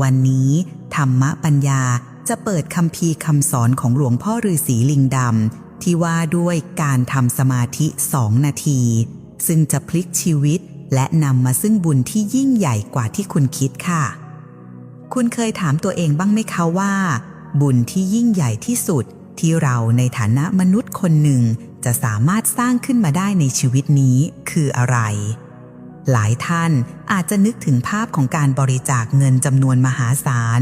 วันนี้ธรรมปัญญาจะเปิดคำพีร์คำสอนของหลวงพ่อฤาษีลิงดำที่ว่าด้วยการทำสมาธิสองนาที ซึ่งจะพลิกชีวิตและนำมาซึ่งบุญที่ยิ่งใหญ่กว่าที่คุณคิดค่ะ คุณเคยถามตัวเองบ้างไหมคะว่า บุญที่ยิ่งใหญ่ที่สุดที่เราในฐานะมนุษย์คนหนึ่งจะสามารถสร้างขึ้นมาได้ในชีวิตนี้คืออะไร หลายท่านอาจจะนึกถึงภาพของการบริจาคเงินจำนวนมหาศาล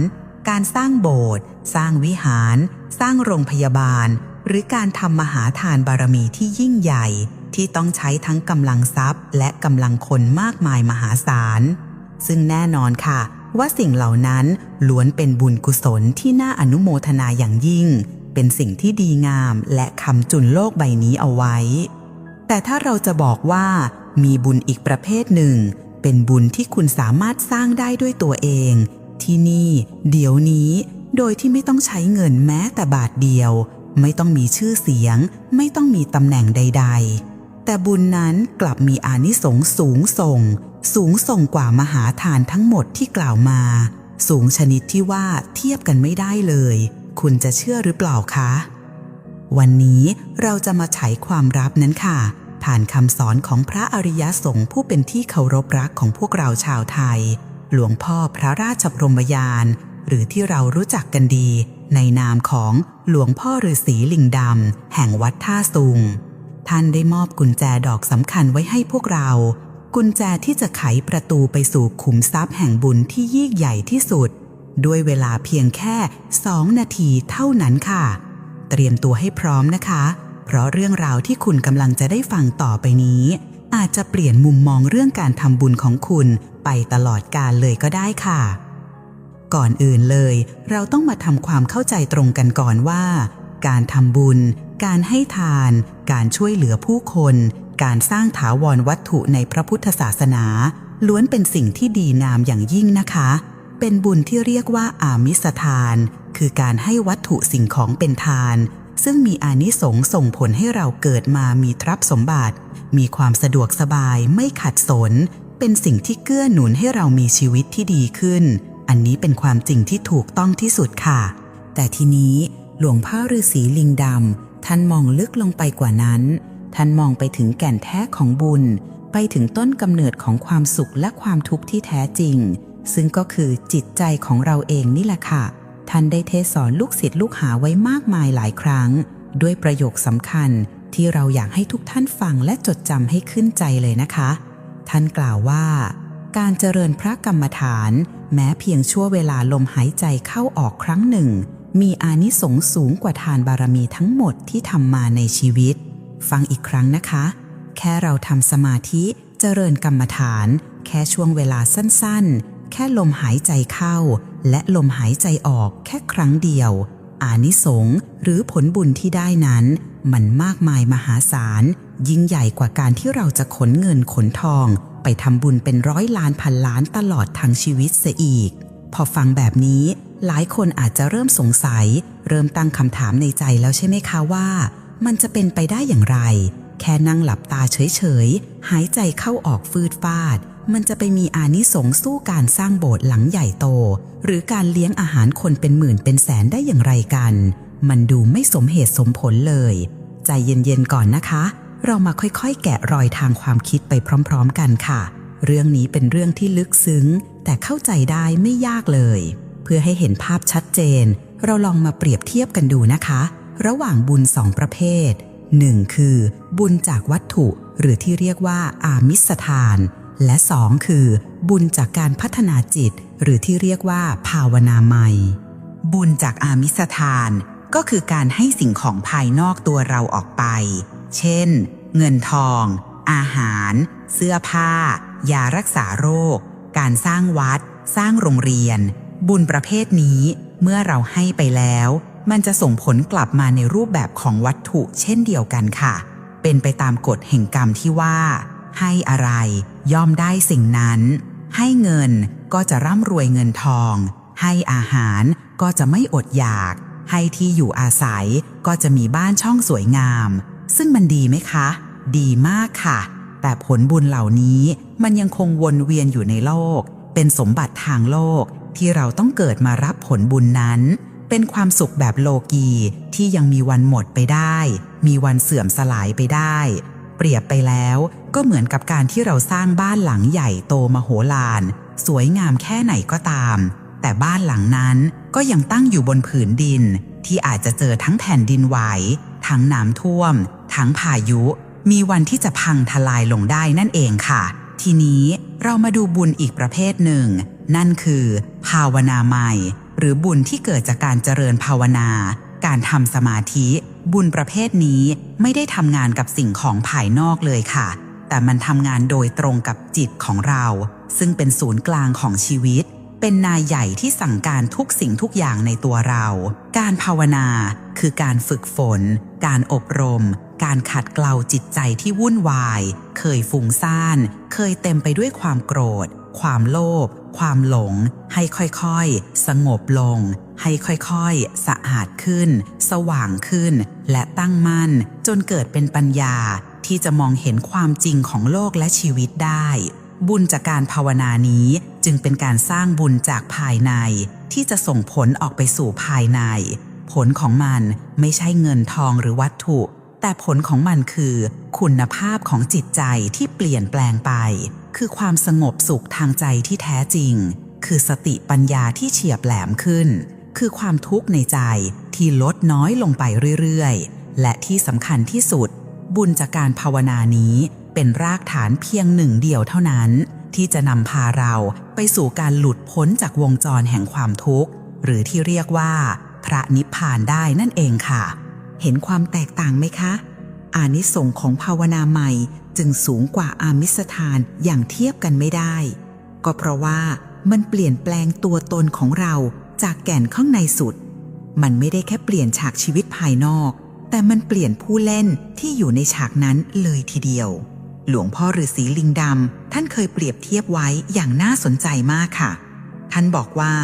การสร้างโบสถ์ สร้างวิหาร สร้างโรงพยาบาล หรือการทำมหาทานบารมีที่ยิ่งใหญ่ ที่ต้องใช้ทั้งกำลังทรัพย์ และกำลังคนมากมายมหาศาล ซึ่งแน่นอนค่ะ ว่าสิ่งเหล่านั้นล้วนเป็นบุญกุศลที่น่าอนุโมทนาอย่างยิ่ง เป็นสิ่งที่ดีงามและคำจุนโลกใบนี้เอาไว้ แต่ถ้าเราจะบอกว่า มีบุญอีกประเภทหนึ่ง เป็นบุญที่คุณสามารถสร้างได้ด้วยตัวเอง ที่นี่ เดี๋ยวนี้โดยที่ไม่ต้องใช้เงินแม้แต่บาทเดียว ไม่ต้องมีชื่อเสียง ไม่ต้องมีตำแหน่งใด ๆ แต่บุญนั้นกลับมีอานิสงส์สูงส่ง สูงส่งกว่ามหาทานทั้งหมดที่กล่าวมา สูงชนิดที่ว่าเทียบกันไม่ได้เลย คุณจะเชื่อหรือเปล่าคะ วันนี้เราจะมาไขความลับนั้นค่ะ ผ่านคำสอนของพระอริยสงฆ์ผู้เป็นที่เคารพรักของพวกเราชาวไทย หลวงพ่อพระราชบรมยาน หรือที่เรารู้จักกันดี ในนามของหลวงพ่อฤาษีลิงดำแห่งวัดท่าซุง ท่านได้มอบกุญแจดอกสำคัญไว้ให้พวกเรา กุญแจที่จะไขประตูไปสู่ขุมทรัพย์แห่งบุญที่ยิ่งใหญ่ที่สุด ด้วยเวลาเพียงแค่สองนาทีเท่านั้นค่ะ เตรียมตัวให้พร้อมนะคะ เพราะเรื่องราวที่คุณกำลังจะได้ฟังต่อไปนี้ อาจจะเปลี่ยนมุมมองเรื่องการทำบุญของคุณไปตลอดกาลเลยก็ได้ค่ะ ก่อนอื่นเลย เราต้องมาทำความเข้าใจตรงกันก่อนว่า การทำบุญ การให้ทาน การช่วยเหลือผู้คน การสร้างถาวรวัตถุในพระพุทธศาสนา ล้วนเป็นสิ่งที่ดีงามอย่างยิ่งนะคะ เป็นบุญที่เรียกว่าอามิสทาน คือการให้วัตถุสิ่งของเป็นทาน ซึ่งมีอานิสงส์ส่งผลให้เราเกิดมามีทรัพย์สมบัติ มีความสะดวกสบายไม่ขัดสน เป็นสิ่งที่เกื้อหนุนให้เรามีชีวิตที่ดีขึ้น อันนี้เป็นความจริงที่ถูกต้องที่สุดค่ะ แต่ทีนี้หลวงพ่อฤาษีลิงดำท่านมองลึกลงไปกว่านั้น ท่านมองไปถึงแก่นแท้ของบุญ ไปถึงต้นกำเนิดของความสุขและความทุกข์ที่แท้จริง ซึ่งก็คือจิตใจของเราเองนี่แหละค่ะ ท่านได้เทศสอนลูกศิษย์ลูกหาไว้มากมายหลายครั้ง ด้วยประโยคสำคัญที่เราอยากให้ทุกท่านฟังและจดจำให้ขึ้นใจเลยนะคะ ท่านกล่าวว่า การเจริญพระกรรมฐาน แม้เพียงชั่วเวลาลมหายใจเข้าออกครั้งหนึ่ง มีอานิสงส์สูงกว่าทานบารมีทั้งหมดที่ทำมาในชีวิต ฟังอีกครั้งนะคะ แค่เราทำสมาธิเจริญกรรมฐาน แค่ช่วงเวลาสั้นๆ แค่ลมหายใจเข้า และลมหายใจออกแค่ครั้งเดียว อานิสงส์หรือผลบุญที่ได้นั้น มันมากมายมหาศาล ยิ่งใหญ่กว่าการที่เราจะขนเงินขนทอง ไปทำบุญเป็นร้อยล้านพันล้านตลอดทั้งชีวิตเสียอีก พอฟังแบบนี้ หลายคนอาจจะเริ่มสงสัย เริ่มตั้งคำถามในใจแล้วใช่ไหมคะว่า มันจะเป็นไปได้อย่างไร แค่นั่งหลับตาเฉยๆหายใจเข้าออกฟืดฟาด มันจะไปมีอานิสงส์สู้การสร้างโบสถ์หลังใหญ่โต หรือการเลี้ยงอาหารคนเป็นหมื่นเป็นแสนได้อย่างไรกัน มันดูไม่สมเหตุสมผลเลย ใจเย็นๆก่อนนะคะ เรามาค่อยๆ แกะรอยทางความคิดไปพร้อมๆกันค่ะ เรื่องนี้เป็นเรื่องที่ลึกซึ้ง แต่เข้าใจได้ไม่ยากเลย เพื่อให้เห็นภาพชัดเจน เราลองมาเปรียบเทียบกันดูนะคะ ระหว่างบุญสองประเภท 1. คือบุญจากวัตถุหรือที่เรียกว่าอามิสทาน และ 2. คือ บุญจากการพัฒนาจิต หรือที่เรียกว่า ภาวนาใหม่ บุญจากอามิสทาน ก็คือการให้สิ่งของภายนอกตัวเราออกไป เช่น เงินทอง อาหาร เสื้อผ้า ยารักษาโรค การสร้างวัด สร้างโรงเรียน บุญประเภทนี้เมื่อเราให้ไปแล้ว มันจะส่งผลกลับมาในรูปแบบของวัตถุเช่นเดียวกันค่ะ เป็นไปตามกฎแห่งกรรมที่ว่า ให้อะไร ย่อมได้สิ่งนั้น ให้เงินก็จะร่ำรวยเงินทอง ให้อาหารก็จะไม่อดอยาก ให้ที่อยู่อาศัยก็จะมีบ้านช่องสวยงาม ซึ่งมันดีไหมคะ ดีมากค่ะ แต่ผลบุญเหล่านี้มันยังคงวนเวียนอยู่ในโลก เป็นสมบัติทางโลกที่เราต้องเกิดมารับผลบุญนั้น เป็นความสุขแบบโลกีที่ยังมีวันหมดไปได้ มีวันเสื่อมสลายไปได้ เปรียบไปแล้วก็เหมือนกับการที่เราสร้างบ้านหลังใหญ่โตมโหฬารสวยงามแค่ไหนก็ตาม แต่บ้านหลังนั้นก็ยังตั้งอยู่บนผืนดิน ที่อาจจะเจอทั้งแผ่นดินไหว ทั้งน้ำท่วม ทั้งพายุ มีวันที่จะพังทลายลงได้นั่นเองค่ะ ทีนี้เรามาดูบุญอีกประเภทหนึ่ง นั่นคือ ภาวนาใหม่ หรือบุญที่เกิดจากการเจริญภาวนา การทำสมาธิ บุญประเภทนี้ไม่ได้ทำงานกับสิ่งของภายนอกเลยค่ะ แต่มันทำงานโดยตรงกับจิตของเรา ซึ่งเป็นศูนย์กลางของชีวิต เป็นนายใหญ่ที่สั่งการทุกสิ่งทุกอย่างในตัวเรา การภาวนาคือการฝึกฝน การอบรม การขัดเกลาจิตใจที่วุ่นวาย เคยฟุ้งซ่าน เคยเต็มไปด้วยความโกรธ ความโลภ ความหลง ให้ค่อยๆ สงบลง ให้ค่อยๆ สะอาดขึ้น สว่างขึ้น และตั้งมั่น จนเกิดเป็นปัญญาที่จะมองเห็นความจริงของโลกและชีวิตได้ บุญจากการภาวนานี้จึงเป็นการสร้างบุญจากภายใน ที่จะส่งผลออกไปสู่ภายใน ผลของมันไม่ใช่เงินทองหรือวัตถุ แต่ผลของมันคือ คุณภาพของจิตใจที่เปลี่ยนแปลงไป คือความสงบสุขทางใจที่แท้จริง คือสติปัญญาที่เฉียบแหลมขึ้น คือความทุกข์ในใจที่ลดน้อยลงไปเรื่อยๆ และที่สำคัญที่สุด บุญจากการภาวนานี้เป็นรากฐานเพียงหนึ่งเดียวเท่านั้น ที่จะนำพาเราไปสู่การหลุดพ้นจากวงจรแห่งความทุกข์ หรือที่เรียกว่า พระนิพพานได้นั่นเองค่ะ เห็นความแตกต่างไหมคะอานิสงของภาวนาใหม่จึงสูงกว่าอามิสทานอย่างเทียบกันไม่ได้ ก็เพราะว่ามันเปลี่ยนแปลงตัวตนของเรา จากแก่นข้างในสุด มันไม่ได้แค่เปลี่ยนฉากชีวิตภายนอก แต่มันเปลี่ยนผู้เล่นที่อยู่ในฉากนั้นเลยทีเดียว หลวงพ่อฤาษีลิงดำท่านเคยเปรียบเทียบไว้อย่างน่าสนใจมากค่ะ ท่านบอกว่า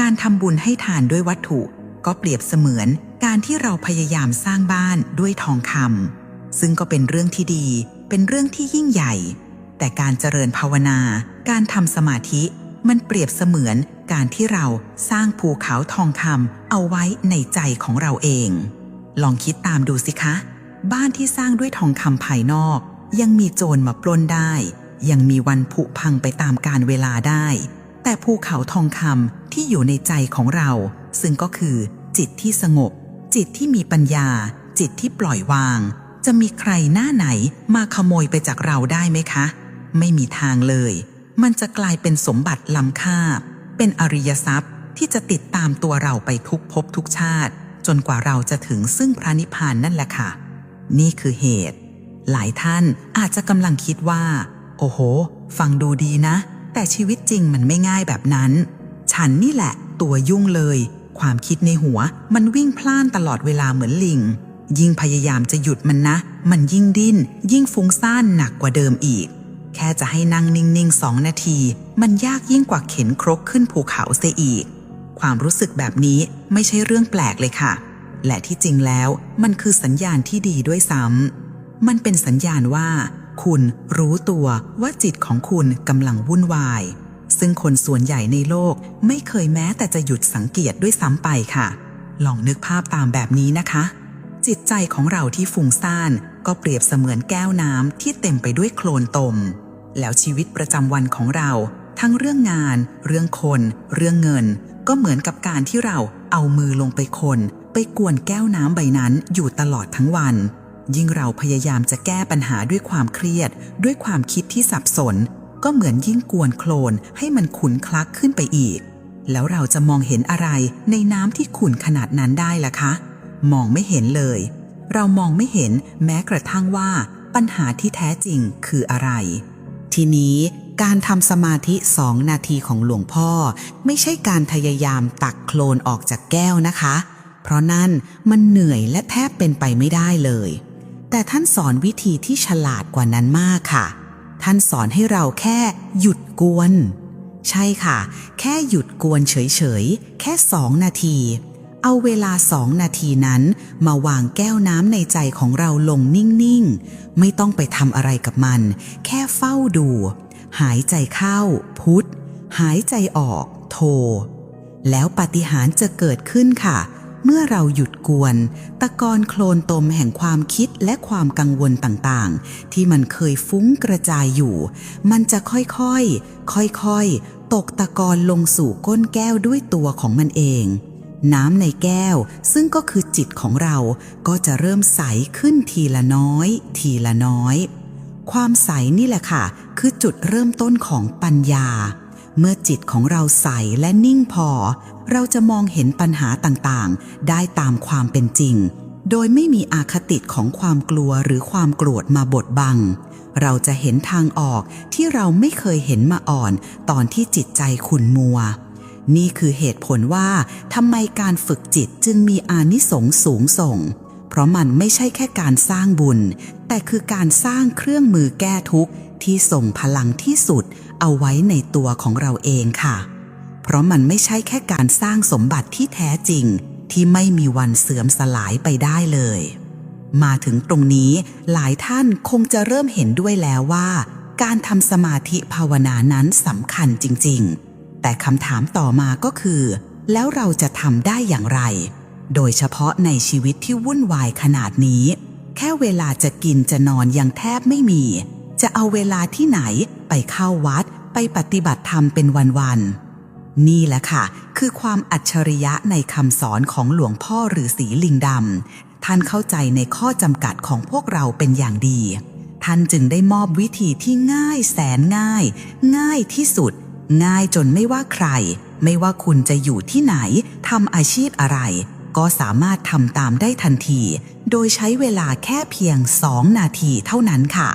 การทำบุญให้ทานด้วยวัตถุ ก็เปรียบเสมือนการที่เราพยายามสร้างบ้านด้วยทองคำซึ่งก็เป็นเรื่องที่ดี เป็นเรื่องที่ยิ่งใหญ่ แต่การเจริญภาวนา การทำสมาธิ มันเปรียบเสมือนการที่เราสร้างภูเขาทองคำเอาไว้ในใจของเราเอง ลองคิดตามดูสิคะ บ้านที่สร้างด้วยทองคำภายนอก ยังมีโจรมาปล้นได้ ยังมีวันผุพังไปตามกาลเวลาได้ แต่ภูเขาทองคำที่อยู่ในใจของเรา ซึ่งก็คือจิตที่สงบ จิตที่มีปัญญา จิตที่ปล่อยวาง จะมีใครหน้าไหนมาขโมยไปจากเราได้ไหมคะ ไม่มีทางเลย มันจะกลายเป็นสมบัติล้ำค่า เป็นอริยทรัพย์ที่จะติดตามตัวเราไปทุกภพทุกชาติ จนกว่าเราจะถึงซึ่งพระนิพพานนั่นแหละค่ะ นี่คือเหตุ หลายท่านอาจจะกำลังคิดว่า โอ้โห ฟังดูดีนะ แต่ชีวิตจริงมันไม่ง่ายแบบนั้น ฉันนี่แหละ ตัวยุ่งเลย ความคิดในหัว มันวิ่งพล่านตลอดเวลาเหมือนลิง ยิ่งพยายามจะหยุดมันนะ มันยิ่งดิ้น ยิ่งฟุ้งซ่านหนักกว่าเดิมอีก แค่จะให้นั่งนิ่งๆสองนาที มันยากยิ่งกว่าเข็นครกขึ้นภูเขาเสียอีก ความรู้สึกแบบนี้ไม่ใช่เรื่องแปลกเลยค่ะ และที่จริงแล้วมันคือสัญญาณที่ดีด้วยซ้ำมันเป็นสัญญาณว่า คุณรู้ตัวว่าจิตของคุณกำลังวุ่นวาย ซึ่งคนส่วนใหญ่ในโลกไม่เคยแม้แต่จะหยุดสังเกตด้วยซ้ำไปค่ะ ลองนึกภาพตามแบบนี้นะคะจิตใจของเราที่ฟุ้งซ่าน ก็เปรียบเสมือนแก้วน้ำที่เต็มไปด้วยโคลนตม แล้วชีวิตประจำวันของเรา ทั้งเรื่องงาน เรื่องคน เรื่องเงิน ก็เหมือนกับการที่เราเอามือลงไปคน ไปกวนแก้วน้ำใบนั้นอยู่ตลอดทั้งวัน ยิ่งเราพยายามจะแก้ปัญหาด้วยความเครียด ด้วยความคิดที่สับสน ก็เหมือนยิ่งกวนโคลนให้มันขุนคลักขึ้นไปอีก แล้วเราจะมองเห็นอะไรในน้ำที่ขุ่นขนาดนั้นได้ล่ะคะ มองไม่เห็นเลย เรามองไม่เห็นแม้กระทั่งว่าปัญหาที่แท้จริงคืออะไร ทีนี้การทำสมาธิสองนาทีของหลวงพ่อ ไม่ใช่การพยายามตักโคลนออกจากแก้วนะคะ เพราะนั่นมันเหนื่อยและแทบเป็นไปไม่ได้เลย แต่ท่านสอนวิธีที่ฉลาดกว่านั้นมากค่ะ ท่านสอนให้เราแค่หยุดกวน ใช่ค่ะ แค่หยุดกวนเฉยๆ แค่สองนาที เอาเวลาสองนาทีนั้น มาวางแก้วน้ำในใจของเราลงนิ่งๆ ไม่ต้องไปทำอะไรกับมัน แค่เฝ้าดู หายใจเข้า พุทธหายใจออก โท แล้วปฏิหารจะเกิดขึ้นค่ะ เมื่อเราหยุดกวน ตะกอนโคลนตมแห่งความคิดและความกังวลต่างๆ ที่มันเคยฟุ้งกระจายอยู่ มันจะค่อยๆ ค่อยๆ ตกตะกอนลงสู่ก้นแก้วด้วยตัวของมันเอง น้ำในแก้วซึ่งก็คือจิตของเราก็จะเริ่มใสขึ้นทีละน้อย ทีละน้อย ความใสนี่แหละค่ะ คือจุดเริ่มต้นของปัญญา เมื่อจิตของเราใสและนิ่งพอ เราจะมองเห็นปัญหาต่างๆ ได้ตามความเป็นจริง โดยไม่มีอาคติของความกลัวหรือความโกรธมาบดบัง เราจะเห็นทางออกที่เราไม่เคยเห็นมาอ่อน ตอนที่จิตใจขุ่นมัว นี่คือเหตุผลว่าทำไมการฝึกจิตจึงมีอานิสงส์สูงส่ง เพราะมันไม่ใช่แค่การสร้างบุญ แต่คือการสร้างเครื่องมือแก้ทุกข์ที่ส่งพลังที่สุดเอาไว้ในตัวของเราเองค่ะ เพราะมันไม่ใช่แค่การสร้างสมบัติที่แท้จริง ที่ไม่มีวันเสื่อมสลายไปได้เลย มาถึงตรงนี้หลายท่านคงจะเริ่มเห็นด้วยแล้วว่า การทำสมาธิภาวนานั้นสำคัญจริง ๆ แต่คำถามต่อมาก็คือ แล้วเราจะทำได้อย่างไร โดยเฉพาะในชีวิตที่วุ่นวายขนาดนี้ แค่เวลาจะกินจะนอนยังแทบไม่มี จะเอาเวลาที่ไหนไปเข้าวัด ไปปฏิบัติธรรมเป็นวันๆนี่แหละค่ะ คือความอัจฉริยะในคำสอนของหลวงพ่อฤาษีลิงดำท่านเข้าใจในข้อจำกัดของพวกเราเป็นอย่างดี ท่านจึงได้มอบวิธีที่ง่ายแสนง่าย ง่ายที่สุด ง่ายจนไม่ว่าใคร ไม่ว่าคุณจะอยู่ที่ไหนทำอาชีพอะไร ก็สามารถทำตามได้ทันที โดยใช้เวลาแค่เพียงสองนาทีเท่านั้นค่ะ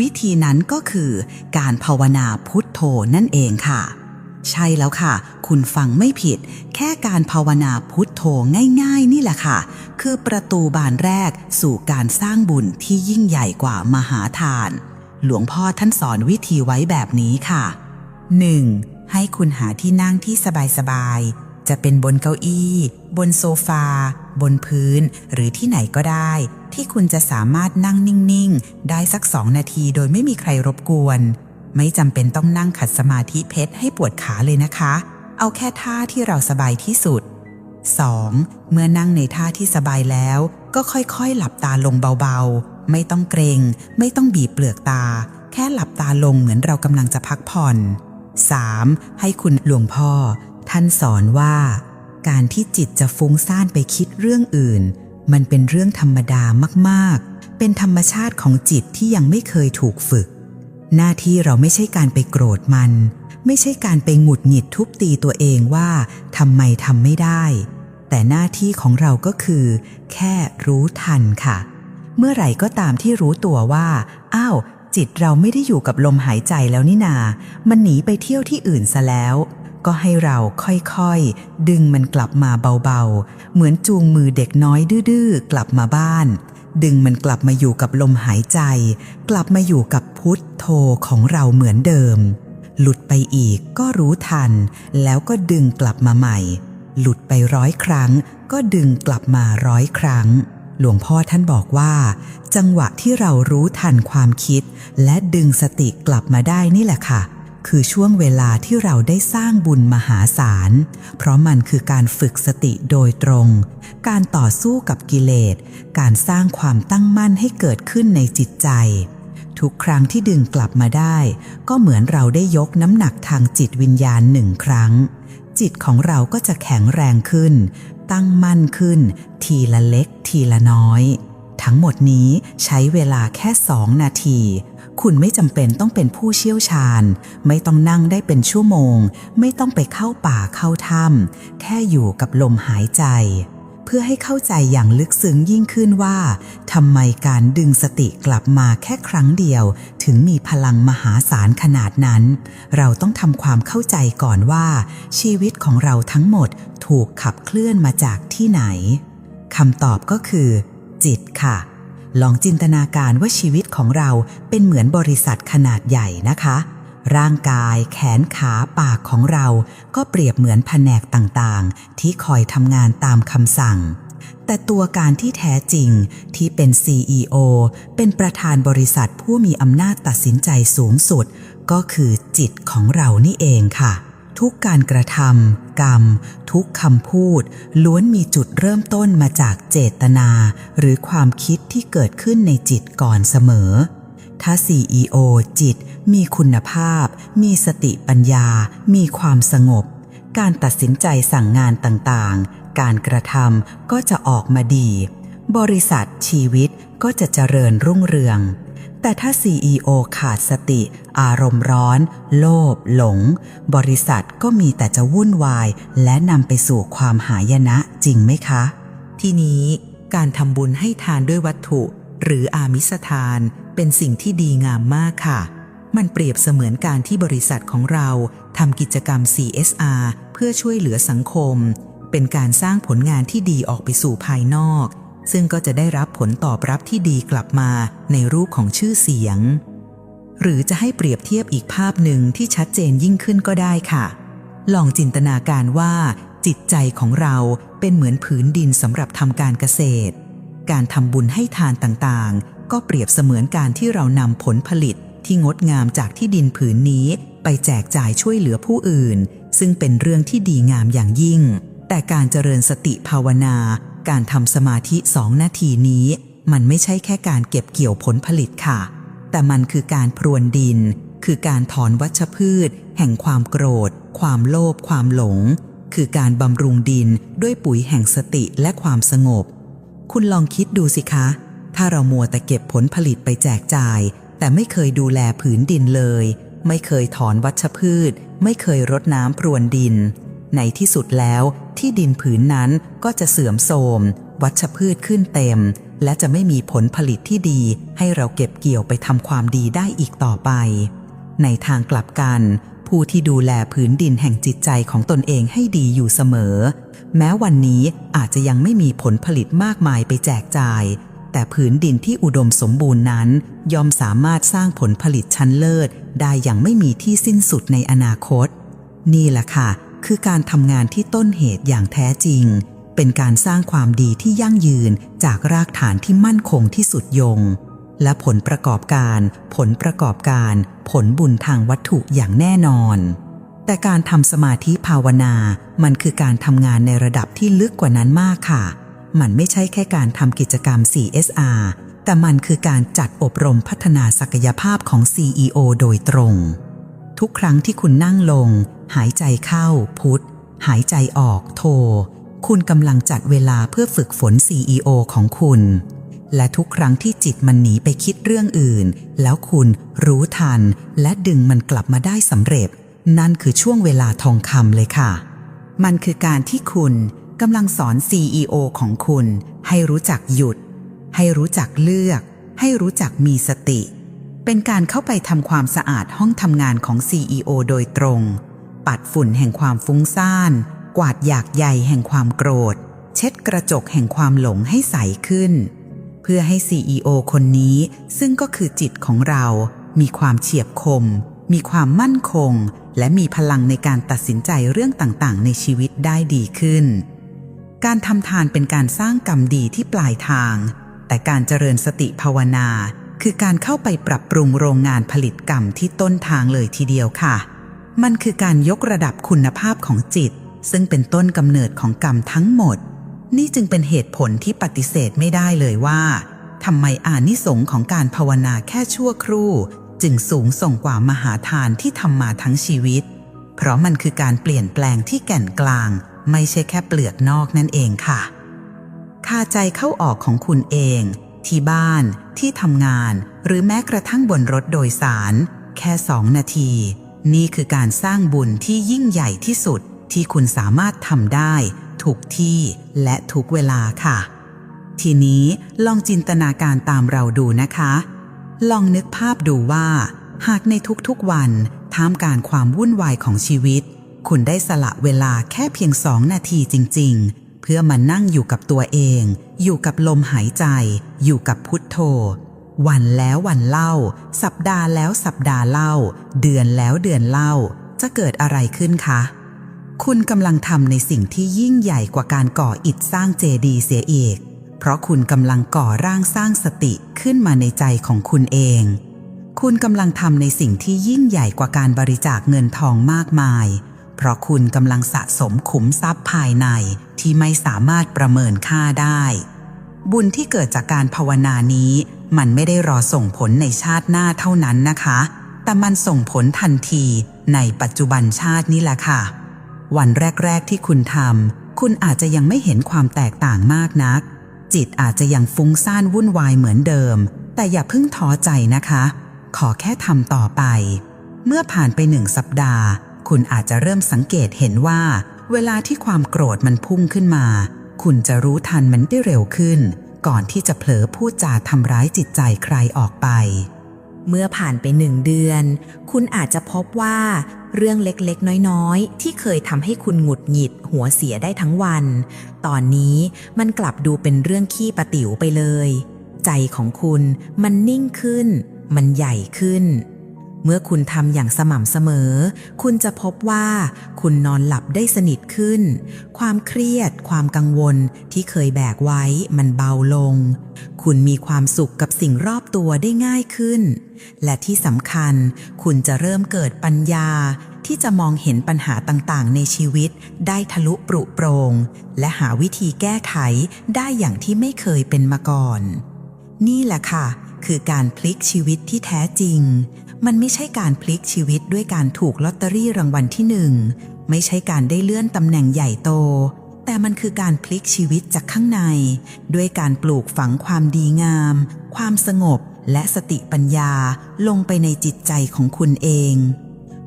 วิธีนั้นก็คือการภาวนาพุทโธนั่นเองค่ะ ใช่แล้วค่ะ คุณฟังไม่ผิด แค่การภาวนาพุทโธง่ายๆ นี่แหละค่ะ คือประตูบานแรกสู่การสร้างบุญที่ยิ่งใหญ่กว่ามหาทาน หลวงพ่อท่านสอนวิธีไว้แบบนี้ค่ะ 1. ให้คุณหาที่นั่งที่สบายๆ จะเป็นบนเก้าอี้ บนโซฟา บนพื้น หรือที่ไหนก็ได้ ที่คุณจะสามารถนั่งนิ่งๆ ได้สักสองนาทีโดยไม่มีใครรบกวน ไม่จำเป็นต้องนั่งขัดสมาธิเพชรให้ปวดขาเลยนะคะ เอาแค่ท่าที่เราสบายที่สุด 2. เมื่อนั่งในท่าที่สบายแล้ว ก็ค่อยๆ หลับตาลงเบาๆ ไม่ต้องเกรง ไม่ต้องบีบเปลือกตา แค่หลับตาลงเหมือนเรากำลังจะพักผ่อน 3. ให้คุณหลวงพ่อ ท่านสอนว่า การที่จิตจะฟุ้งซ่านไปคิดเรื่องอื่น มันเป็นเรื่องธรรมดามากๆ เป็นธรรมชาติของจิตที่ยังไม่เคยถูกฝึก หน้าที่เราไม่ใช่การไปโกรธมัน ไม่ใช่การไปหงุดหงิดทุบตีตัวเองว่าทำไมทำไม่ได้ แต่หน้าที่ของเราก็คือ แค่รู้ทันค่ะ เมื่อไหร่ก็ตามที่รู้ตัวว่า อ้าว จิตเราไม่ได้อยู่กับลมหายใจแล้วนี่นา มันหนีไปเที่ยวที่อื่นซะแล้ว ก็ให้เราค่อยๆ ดึงมันกลับมาเบาๆ เหมือนจูงมือเด็กน้อยดื้อๆ กลับมาบ้าน ดึงมันกลับมาอยู่กับลมหายใจ กลับมาอยู่กับพุทโธของเราเหมือนเดิม หลุดไปอีกก็รู้ทัน แล้วก็ดึงกลับมาใหม่ หลุดไปร้อยครั้ง ก็ดึงกลับมาร้อยครั้ง หลวงพ่อท่านบอกว่า จังหวะที่เรารู้ทันความคิด และดึงสติกลับมาได้นี่แหละค่ะ คือช่วงเวลาที่เราได้สร้างบุญมหาศาล เพราะมันคือการฝึกสติโดยตรง การต่อสู้กับกิเลส การสร้างความตั้งมั่นให้เกิดขึ้นในจิตใจ ทุกครั้งที่ดึงกลับมาได้ ก็เหมือนเราได้ยกน้ำหนักทางจิตวิญญาณหนึ่งครั้งจิตของเราก็จะแข็งแรงขึ้น ตั้งมั่นขึ้น ทีละเล็กทีละน้อย ทั้งหมดนี้ใช้เวลาแค่สองนาที คุณไม่จำเป็นต้องเป็นผู้เชี่ยวชาญ ไม่ต้องนั่งได้เป็นชั่วโมง ไม่ต้องไปเข้าป่าเข้าถ้ำแค่อยู่กับลมหายใจ เพื่อให้เข้าใจอย่างลึกซึ้งยิ่งขึ้นว่าทำไมการดึงสติกลับมาแค่ครั้งเดียว ถึงมีพลังมหาศาลขนาดนั้น เราต้องทำความเข้าใจก่อนว่า ชีวิตของเราทั้งหมดถูกขับเคลื่อนมาจากที่ไหนคำตอบก็คือ จิตค่ะ ลองจินตนาการว่าชีวิตของเราเป็นเหมือนบริษัทขนาดใหญ่นะคะ ร่างกายแขนขาปากของเราก็เปรียบเหมือนแผนกต่างๆ ที่คอยทำงานตามคำสั่ง แต่ตัวการที่แท้จริงที่เป็น CEO เป็นประธานบริษัทผู้มีอำนาจตัดสินใจสูงสุด ก็คือจิตของเรานี่เองค่ะ ทุกการกระทำกรรม ทุกคำพูด ล้วนมีจุดเริ่มต้นมาจากเจตนา หรือความคิดที่เกิดขึ้นในจิตก่อนเสมอถ้า CEO จิต มีคุณภาพ มีสติปัญญา มีความสงบ การตัดสินใจสั่งงานต่างๆ การกระทำก็จะออกมาดี บริษัทชีวิตก็จะเจริญรุ่งเรือง แต่ถ้า CEO ขาดสติ อารมณ์ร้อน โลภหลง บริษัทก็มีแต่จะวุ่นวาย และนำไปสู่ความหายนะจริงไหมคะ ที่นี้การทำบุญให้ทานด้วยวัตถุ หรืออามิสทานเป็นสิ่งที่ดีงามมากค่ะ มันเปรียบเสมือนการที่บริษัทของเราทำกิจกรรม CSR เพื่อช่วยเหลือสังคม เป็นการสร้างผลงานที่ดีออกไปสู่ภายนอก ซึ่งก็จะได้รับผลตอบรับที่ดีกลับมาในรูปของชื่อเสียง หรือจะให้เปรียบเทียบอีกภาพหนึ่งที่ชัดเจนยิ่งขึ้นก็ได้ค่ะ ลองจินตนาการว่า จิตใจของเราเป็นเหมือนผืนดินสำหรับทำการเกษตร การทำบุญให้ทานต่างๆ ก็เปรียบเสมือนการที่เรานำผลผลิต ที่งดงามจากที่ดินผืนนี้ไปแจกจ่ายช่วยเหลือผู้อื่น ซึ่งเป็นเรื่องที่ดีงามอย่างยิ่ง แต่การเจริญสติภาวนา การทำสมาธิสองนาทีนี้ มันไม่ใช่แค่การเก็บเกี่ยวผลผลิตค่ะ แต่มันคือการพรวนดิน คือการถอนวัชพืช แห่งความโกรธ ความโลภความหลง คือการบำรุงดินด้วยปุ๋ยแห่งสติและความสงบ คุณลองคิดดูสิคะ ถ้าเรามัวแต่เก็บผลผลิตไปแจกจ่าย แต่ไม่เคยดูแลผืนดินเลย ไม่เคยถอนวัชพืช ไม่เคยรดน้ำพรวนดิน ในที่สุดแล้วที่ดินผืนนั้นก็จะเสื่อมโทรม วัชพืชขึ้นเต็ม และจะไม่มีผลผลิตที่ดี ให้เราเก็บเกี่ยวไปทำความดีได้อีกต่อไป ในทางกลับกัน ผู้ที่ดูแลผืนดินแห่งจิตใจของตนเองให้ดีอยู่เสมอ แม้วันนี้อาจจะยังไม่มีผลผลิตมากมายไปแจกจ่าย แต่ผืนดินที่อุดมสมบูรณ์นั้นย่อมสามารถสร้างผลผลิตชั้นเลิศ ได้อย่างไม่มีที่สิ้นสุดในอนาคต นี่แหละค่ะ คือการทำงานที่ต้นเหตุอย่างแท้จริง เป็นการสร้างความดีที่ยั่งยืนจากรากฐานที่มั่นคงที่สุดยง และผลประกอบการ ผลประกอบการ ผลบุญทางวัตถุอย่างแน่นอน แต่การทำสมาธิภาวนา มันคือการทำงานในระดับที่ลึกกว่านั้นมากค่ะ มันไม่ใช่แค่การทำกิจกรรม CSR แต่มันคือการจัดอบรมพัฒนาศักยภาพของ CEO โดยตรง ทุกครั้งที่คุณนั่งลง หายใจเข้า พุทธหายใจออกโท คุณกำลังจัดเวลาเพื่อฝึกฝน CEO ของคุณ และทุกครั้งที่จิตมันหนีไปคิดเรื่องอื่น แล้วคุณรู้ทัน และดึงมันกลับมาได้สำเร็จ นั่นคือช่วงเวลาทองคำเลยค่ะ มันคือการที่คุณ กำลังสอน CEO ของคุณ ให้รู้จักหยุด ให้รู้จักเลือก ให้รู้จักมีสติ เป็นการเข้าไปทำความสะอาดห้องทำงานของ CEO โดยตรง ปัดฝุ่นแห่งความฟุ้งซ่าน กวาดหยากใยแห่งความโกรธ เช็ดกระจกแห่งความหลงให้ใสขึ้น เพื่อให้ CEO คนนี้ซึ่งก็คือจิตของเรา มีความเฉียบคม มีความมั่นคง และมีพลังในการตัดสินใจเรื่องต่างๆ ในชีวิตได้ดีขึ้น การทำทานเป็นการสร้างกรรมดีที่ปลายทาง แต่การเจริญสติภาวนา คือการเข้าไปปรับปรุงโรงงานผลิตกรรมที่ต้นทางเลยทีเดียวค่ะ มันคือการยกระดับคุณภาพของจิต ซึ่งเป็นต้นกำเนิดของกรรมทั้งหมด นี่จึงเป็นเหตุผลที่ปฏิเสธไม่ได้เลยว่าทำไมอานิสงส์ของการภาวนาแค่ชั่วครู่ จึงสูงส่งกว่ามหาทานที่ทำมาทั้งชีวิต เพราะมันคือการเปลี่ยนแปลงที่แก่นกลาง ไม่ใช่แค่เปลือกนอกนั่นเองค่ะคาใจเข้าออกของคุณเอง ที่บ้าน ที่ทำงาน หรือแม้กระทั่งบนรถโดยสาร แค่สองนาที นี่คือการสร้างบุญที่ยิ่งใหญ่ที่สุด ที่คุณสามารถทำได้ ทุกที่และทุกเวลาค่ะ ทีนี้ลองจินตนาการตามเราดูนะคะ ลองนึกภาพดูว่า หากในทุกๆวันท่ามกลารความวุ่นวายของชีวิต คุณได้สละเวลาแค่เพียงสองนาทีจริง ๆ เพื่อมานั่งอยู่กับตัวเอง อยู่กับลมหายใจ อยู่กับพุทโธ วันแล้ววันเล่า สัปดาห์แล้วสัปดาห์เล่า เดือนแล้วเดือนเล่า จะเกิดอะไรขึ้นคะ คุณกำลังทำในสิ่งที่ยิ่งใหญ่กว่าการก่ออิฐสร้างเจดีย์เสียอีก เพราะคุณกำลังก่อร่างสร้างสติขึ้นมาในใจของคุณเองคุณกำลังทำในสิ่งที่ยิ่งใหญ่กว่าการบริจาคเงินทองมากมาย เพราะคุณกำลังสะสมขุมทรัพย์ภายในที่ไม่สามารถประเมินค่าได้ บุญที่เกิดจากการภาวนานี้ มันไม่ได้รอส่งผลในชาติหน้าเท่านั้นนะคะ แต่มันส่งผลทันทีในปัจจุบันชาตินี้แหละค่ะ วันแรก ๆ ที่คุณทำคุณอาจจะยังไม่เห็นความแตกต่างมากนัก จิตอาจจะยังฟุ้งซ่านวุ่นวายเหมือนเดิม แต่อย่าเพิ่งท้อใจนะคะ ขอแค่ทำต่อไป เมื่อผ่านไปหนึ่งสัปดาห์ คุณอาจจะเริ่มสังเกตเห็นว่า เวลาที่ความโกรธมันพุ่งขึ้นมา คุณจะรู้ทันมันได้เร็วขึ้น ก่อนที่จะเผลอพูดจาทำร้ายจิตใจใครออกไป เมื่อผ่านไปหนึ่งเดือน คุณอาจจะพบว่า เรื่องเล็กๆ น้อยๆ ที่เคยทำให้คุณหงุดหงิดหัวเสียได้ทั้งวัน ตอนนี้มันกลับดูเป็นเรื่องขี้ประติ๋วไปเลย ใจของคุณมันนิ่งขึ้น มันใหญ่ขึ้น เมื่อคุณทำอย่างสม่ำเสมอ คุณจะพบว่าคุณนอนหลับได้สนิทขึ้น ความเครียด ความกังวลที่เคยแบกไว้มันเบาลง คุณมีความสุขกับสิ่งรอบตัวได้ง่ายขึ้น และที่สำคัญ คุณจะเริ่มเกิดปัญญา ที่จะมองเห็นปัญหาต่างๆ ในชีวิต ได้ทะลุปรุโปรง และหาวิธีแก้ไขได้อย่างที่ไม่เคยเป็นมาก่อน นี่แหละค่ะคือการพลิกชีวิตที่แท้จริง มันไม่ใช่การพลิกชีวิตด้วยการถูกลอตเตอรี่รางวัลที่หนึ่งไม่ใช่การได้เลื่อนตำแหน่งใหญ่โต แต่มันคือการพลิกชีวิตจากข้างใน ด้วยการปลูกฝังความดีงาม ความสงบและสติปัญญาลงไปในจิตใจของคุณเอง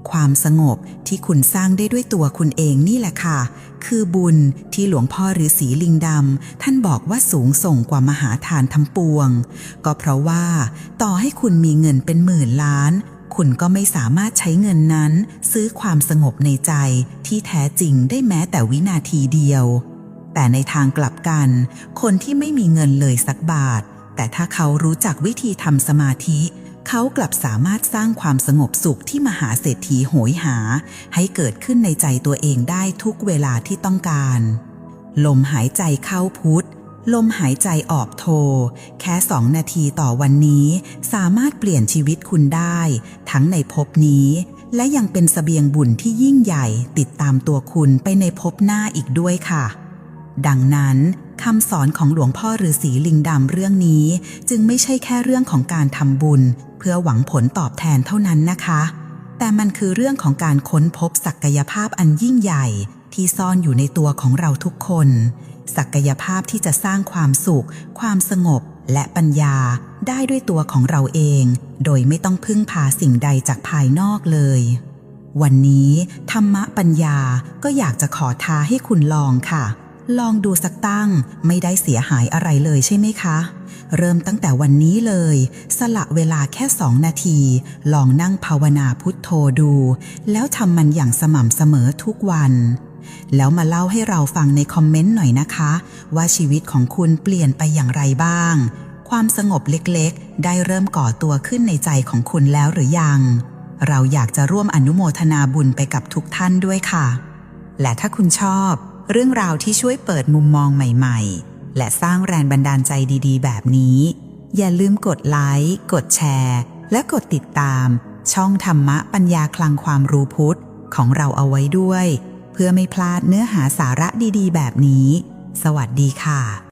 ความสงบที่คุณสร้างได้ด้วยตัวคุณเองนี่แหละค่ะ คือบุญที่หลวงพ่อฤาษีลิงดำท่านบอกว่าสูงส่งกว่ามหาทานทั้งปวง ก็เพราะว่าต่อให้คุณมีเงินเป็นหมื่นล้าน คุณก็ไม่สามารถใช้เงินนั้น ซื้อความสงบในใจที่แท้จริงได้แม้แต่วินาทีเดียว แต่ในทางกลับกัน คนที่ไม่มีเงินเลยสักบาท แต่ถ้าเขารู้จักวิธีทำสมาธิ เขากลับสามารถสร้างความสงบสุขที่มหาเศรษฐีโหยหา ให้เกิดขึ้นในใจตัวเองได้ทุกเวลาที่ต้องการ ลมหายใจเข้าพุทธลมหายใจออกโท แค่สองนาทีต่อวันนี้ สามารถเปลี่ยนชีวิตคุณได้ ทั้งในภพนี้ และยังเป็นสเสบียงบุญที่ยิ่งใหญ่ติดตามตัวคุณไปในภพหน้าอีกด้วยค่ะ ดังนั้นคำสอนของหลวงพ่อฤาษีลิงดำเรื่องนี้ จึงไม่ใช่แค่เรื่องของการทำบุญ เพื่อหวังผลตอบแทนเท่านั้นนะคะ แต่มันคือเรื่องของการค้นพบศักยภาพอันยิ่งใหญ่ ที่ซ่อนอยู่ในตัวของเราทุกคน ศักยภาพที่จะสร้างความสุข ความสงบ และปัญญาได้ด้วยตัวของเราเอง โดยไม่ต้องพึ่งพาสิ่งใดจากภายนอกเลย วันนี้ธรรมะปัญญาก็อยากจะขอท้าให้คุณลองค่ะ ลองดูสักตั้งไม่ได้เสียหายอะไรเลยใช่ไหมคะ เริ่มตั้งแต่วันนี้เลย สละเวลาแค่สองนาที ลองนั่งภาวนาพุทโธดู แล้วทำมันอย่างสม่ำเสมอทุกวันแล้วมาเล่าให้เราฟังในคอมเมนต์หน่อยนะคะ ว่าชีวิตของคุณเปลี่ยนไปอย่างไรบ้าง ความสงบเล็กๆ ได้เริ่มก่อตัวขึ้นในใจของคุณแล้วหรือยัง เราอยากจะร่วมอนุโมทนาบุญไปกับทุกท่านด้วยค่ะ และถ้าคุณชอบ เรื่องราวที่ช่วยเปิดมุมมองใหม่ๆ และสร้างแรงบันดาลใจดีๆ แบบนี้ อย่าลืมกดไลค์ กดแชร์ และกดติดตาม ช่องธรรมะปัญญาคลังความรู้พุทธของเราเอาไว้ด้วย เพื่อไม่พลาดเนื้อหาสาระดีๆ แบบนี้ สวัสดีค่ะ